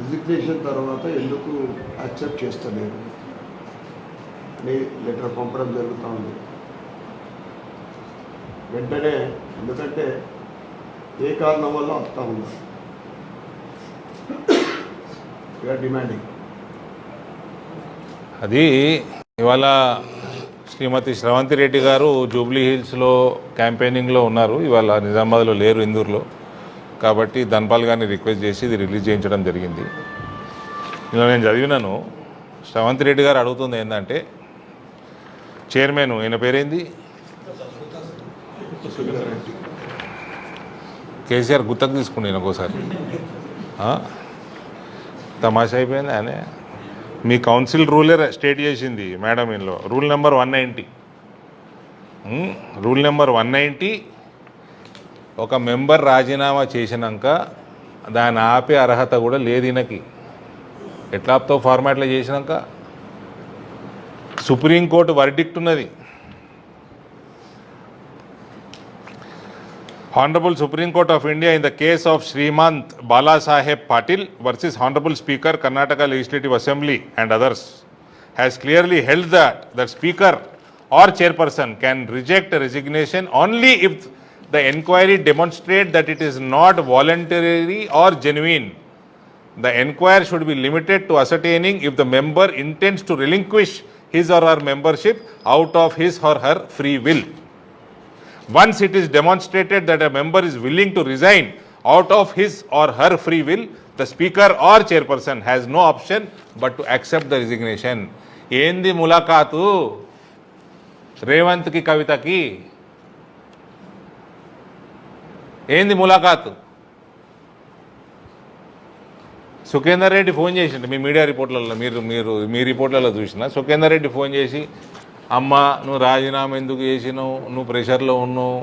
Resignation తర్వాత ఎందుకు accept చేస్తలేరు అని లెటర్ పంపడం జరుగుతూ ఉంది వెంటనే ఎందుకంటే ఏ కారణం వల్ల వస్తూ ఉన్నా వీఆర్ డిమాండింగ్ అది ఇవాళ శ్రీమతి శ్రవంతి రెడ్డి గారు జూబ్లీ హిల్స్లో క్యాంపెయినింగ్లో ఉన్నారు. ఇవాళ నిజామాబాద్లో లేరు ఇందూరులో. కాబట్టి ధన్పాల్ గారిని రిక్వెస్ట్ చేసి ఇది రిలీజ్ చేయించడం జరిగింది. ఇలా నేను చదివినాను. శ్రవంత్ రెడ్డి గారు అడుగుతుంది ఏంటంటే చైర్మన్ ఈయన పేరేంది? కేసీఆర్ గుత్తకు తీసుకుండి ఈయన ఒకసారి. తమాషా అయిపోయింది ఆయన. మీ కౌన్సిల్ రూలే స్టేట్ చేసింది మేడం ఇందులో rule number one ninety. Rule number one ninety ఒక మెంబర్ రాజీనామా చేసినాక దాని ఆపే అర్హత కూడా లేదు ఈయనకి. ఎట్లాప్తో ఫార్మాట్లు చేసినాక? సుప్రీంకోర్టు వర్డిక్ట్ ఉన్నది. Honourable supreme court of India in the case of Shrimant Balasaheb Patil versus honourable speaker Karnataka legislative assembly and others has clearly held that the speaker or chairperson can reject resignation only if the inquiry demonstrate that it is not voluntary or genuine. The inquiry should be limited to ascertaining if the member intends to relinquish his or her membership out of his or her free will. Once it is demonstrated that a member is willing to resign out of his or her free will, the speaker or chairperson has no option but to accept the resignation. ఏంది ములాఖాతు రేవంత్కి కవితకి ఏంది ములాఖాతు? Sukhender Reddy phone చేసిండు మీ media రిపోర్ట్లలో మీరు మీరు మీ రిపోర్ట్లలో చూసిన Sukhender Reddy phone చేసి అమ్మ నువ్వు రాజీనామా ఎందుకు చేసినావు? నువ్వు ప్రెషర్లో ఉన్నావు.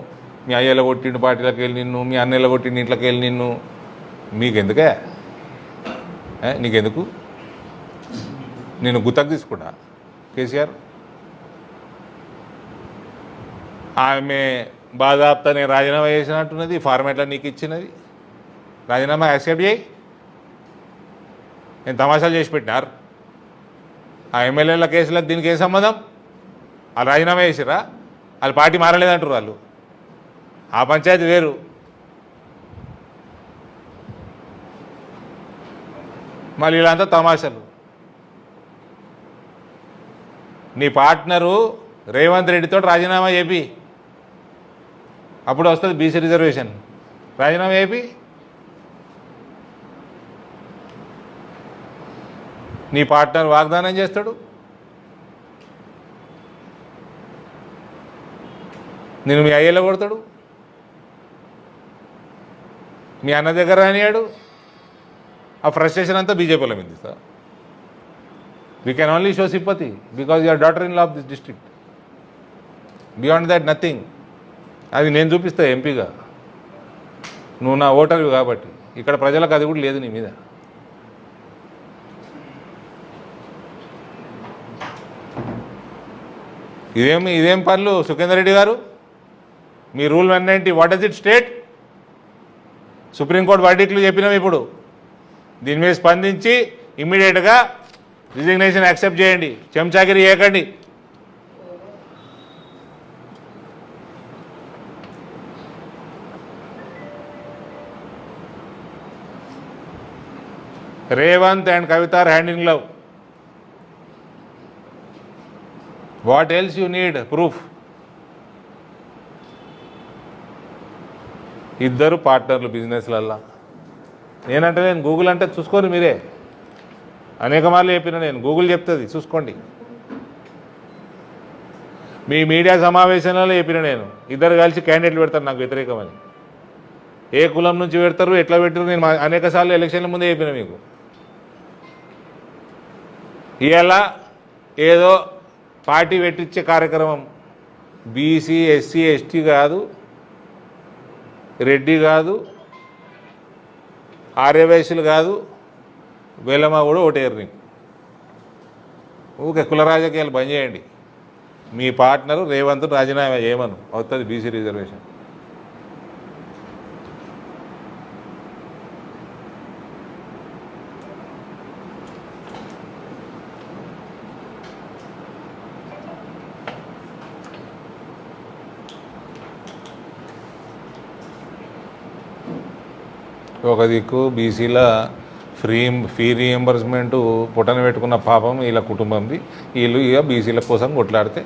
మీ అయ్యల కొట్టిండు పార్టీలకు వెళ్ళి నిన్ను మీ అన్నయ్యల కొట్టిండు ఇంట్లోకి వెళ్ళి నిన్ను. మీకెందుకే నీకెందుకు? నేను గుత్తకు తీసుకున్నా. కేసీఆర్? ఆమె బాధాప్త నేను రాజీనామా చేసినట్టున్నది ఫార్మాట్లో నీకు ఇచ్చినది. రాజీనామా యాక్సెప్ట్ చేయి. నేను తమాషాలు చేసి పెట్టినారు ఆ ఎమ్మెల్యేల కేసులకు దీనికి ఏం సంబంధం? వాళ్ళు రాజీనామా చేసిరా వాళ్ళు పార్టీ మారలేదంటారు వాళ్ళు. ఆ పంచాయతీ వేరు. మళ్ళీ వీళ్ళంతా తమాషాలు. నీ పార్ట్నరు రేవంత్ రెడ్డితో రాజీనామా చేపి. అప్పుడు వస్తుంది బీసీ రిజర్వేషన్. రాజీనామా ఏపీ నీ పార్ట్నర్ వాగ్దానం చేస్తాడు. నేను మీ అయ్యేలో కొడతాడు. మీ అన్న దగ్గర రానియాడు. ఆ ఫ్రస్ట్రేషన్ అంతా బీజేపీలో మీద ఇస్తా we can only show sympathy because you're daughter in law of this district beyond that nothing అది నేను చూపిస్తా ఎంపీగా. నువ్వు నా ఓటర్వి కాబట్టి. ఇక్కడ ప్రజలకు అది కూడా లేదు నీ మీద. ఇదేం ఇదేం పనులు సుఖేందర్ రెడ్డి గారు? మీ rule one ninety what is it state? Supreme court వర్డిక్లు చెప్పినాం ఇప్పుడు. దీని మీద స్పందించి ఇమ్మీడియట్గా రిజిగ్నేషన్ యాక్సెప్ట్ చేయండి. చెంచాగిరి చేయకండి Revanth and Kavitha are hand in love. What else you need proof ఇద్దరు పార్ట్నర్లు బిజినెస్లల్లా నేనంటే నేను గూగుల్ అంటే చూసుకోరు మీరే. అనేక మార్లు చెప్పిన నేను. గూగుల్ చెప్తుంది చూసుకోండి. మీ మీడియా సమావేశంలో చెప్పిన నేను. ఇద్దరు కలిసి క్యాండిడేట్లు పెడతారు నాకు వ్యతిరేకమని. ఏ కులం నుంచి పెడతారు ఎట్లా పెట్టారు నేను అనేక సార్లు ఎలక్షన్ల ముందే చెప్పిన మీకు. ఇలా ఏదో పార్టీ పెట్టించే కార్యక్రమం. బీసీ ఎస్సీ ఎస్టీ కాదు రెడ్డి కాదు ఆర్యవైశ్యులు కాదు వేలమ్మ కూడా ఓటేరు నీకు. ఊకే కుల రాజకీయాలు బంద్ చేయండి. మీ పార్ట్నరు రేవంత్ రాజీనామా చేయమను. అవుతుంది బీసీ రిజర్వేషన్. ఒక దిక్కు బీసీల ఫ్రీ ఫీ రీఎంబర్స్మెంట్ పుట్టన పెట్టుకున్న పాపం వీళ్ళ కుటుంబంది. వీళ్ళు ఇక బీసీల కోసం కొట్లాడితే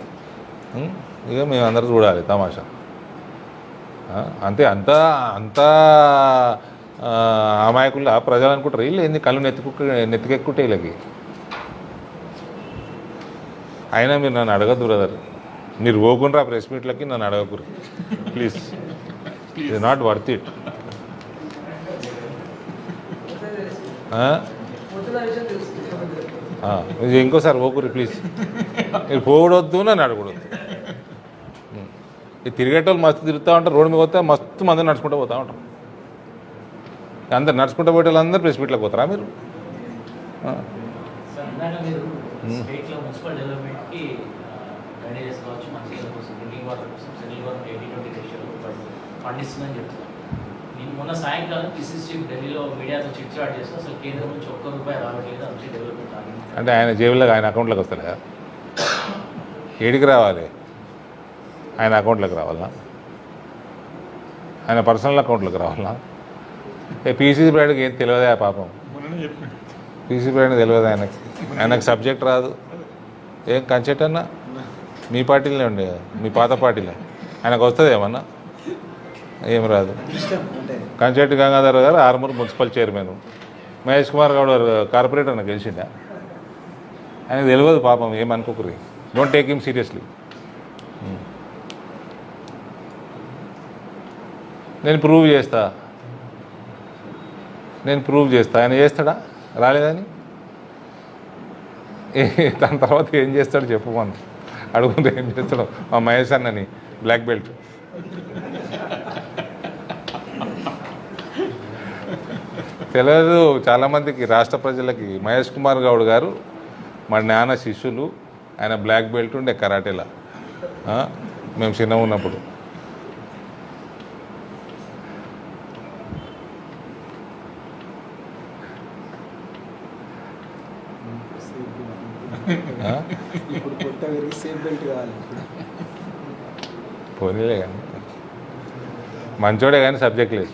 ఇక మేమందరూ చూడాలి తమాషా. అంతే అంత అంత అమాయకుల ప్రజలు అనుకుంటారు వీళ్ళు ఏంది కళ్ళు నెత్తుకు నెత్తికెక్కుంటే వీళ్ళకి? అయినా మీరు నన్ను అడగద్దు బ్రదర్. మీరు పోకుండా ప్రెస్ మీట్లకి నన్ను అడగకూరు ప్లీజ్. ఇది నాట్ వర్త్ ఇట్ ఇంకోసారి పోకూరి ప్లీజ్ మీరు పోవడొద్దు నన్ను అడగడొద్దు ఈ తిరిగేటోళ్ళు మస్తు తిరుగుతూ ఉంటారు రోడ్డు మీద పోతే మస్తు మంది నడుచుకుంటూ పోతూ ఉంటారు. అందరు నడుచుకుంటూ పోయే వాళ్ళందరూ ప్రెస్ మీట్లోకి పోతారా మీరు? ఇస్తుందని చెప్తున్నారు. నేను మొన్న సాయంకాలం పిసిసి ఢిల్లీలో మీడియాతో చిట్ చాట్ చేస్తూ అసలు కేంద్రం నుంచి ఒక్క రూపాయి రావట్లేదు అంతే డెవలప్మెంట్ ఆగింది. అంటే ఆయన జేబులోకి ఆయన అకౌంట్లోకి వస్తలే ఏడికి రావాలి? ఆయన అకౌంట్లోకి రావాలా? ఆయన పర్సనల్ అకౌంట్లోకి రావాలా? ఏ పీసీసీ బ్రాడ్కి ఏం తెలియదా పాపం? పీసీ బ్రాడ్ తెలియదు ఆయనకి? ఆయనకు సబ్జెక్ట్ రాదు. ఏం కంచెట్ అన్నా? మీ పార్టీలో ఉండే. మీ పాత పార్టీలో. ఆయనకు వస్తుంది ఏమన్నా ఏం రాదు. కంచెట్టి గంగాధర్ గారు ఆర్మూర్ మున్సిపల్ చైర్మన్. మహేష్ కుమార్ గౌడ్ గారు కార్పొరేటర్ నాకు గెలిచిండా? ఆయనకు తెలియదు పాపం ఏమనుకోకరి డోంట్ టేక్ హిమ్ సీరియస్లీ నేను ప్రూవ్ చేస్తా. నేను ప్రూవ్ చేస్తా. ఆయన చేస్తాడా? రాలేదని ఏ దాని తర్వాత ఏం చేస్తాడు చెప్పు మనం అడుగుంటే ఏం చేస్తాడు. మా మహేష్ అన్నని బ్లాక్ బెల్ట్ తెలియదు చాలామందికి రాష్ట్ర ప్రజలకి మహేష్ కుమార్ గౌడ్ గారు మా నాన్న శిష్యులు ఆయన బ్లాక్ బెల్ట్ ఉండే కరాటేలా? మేము చిన్న ఉన్నప్పుడు. పోనీలే కానీ. మంచోడే కానీ సబ్జెక్ట్ లేదు.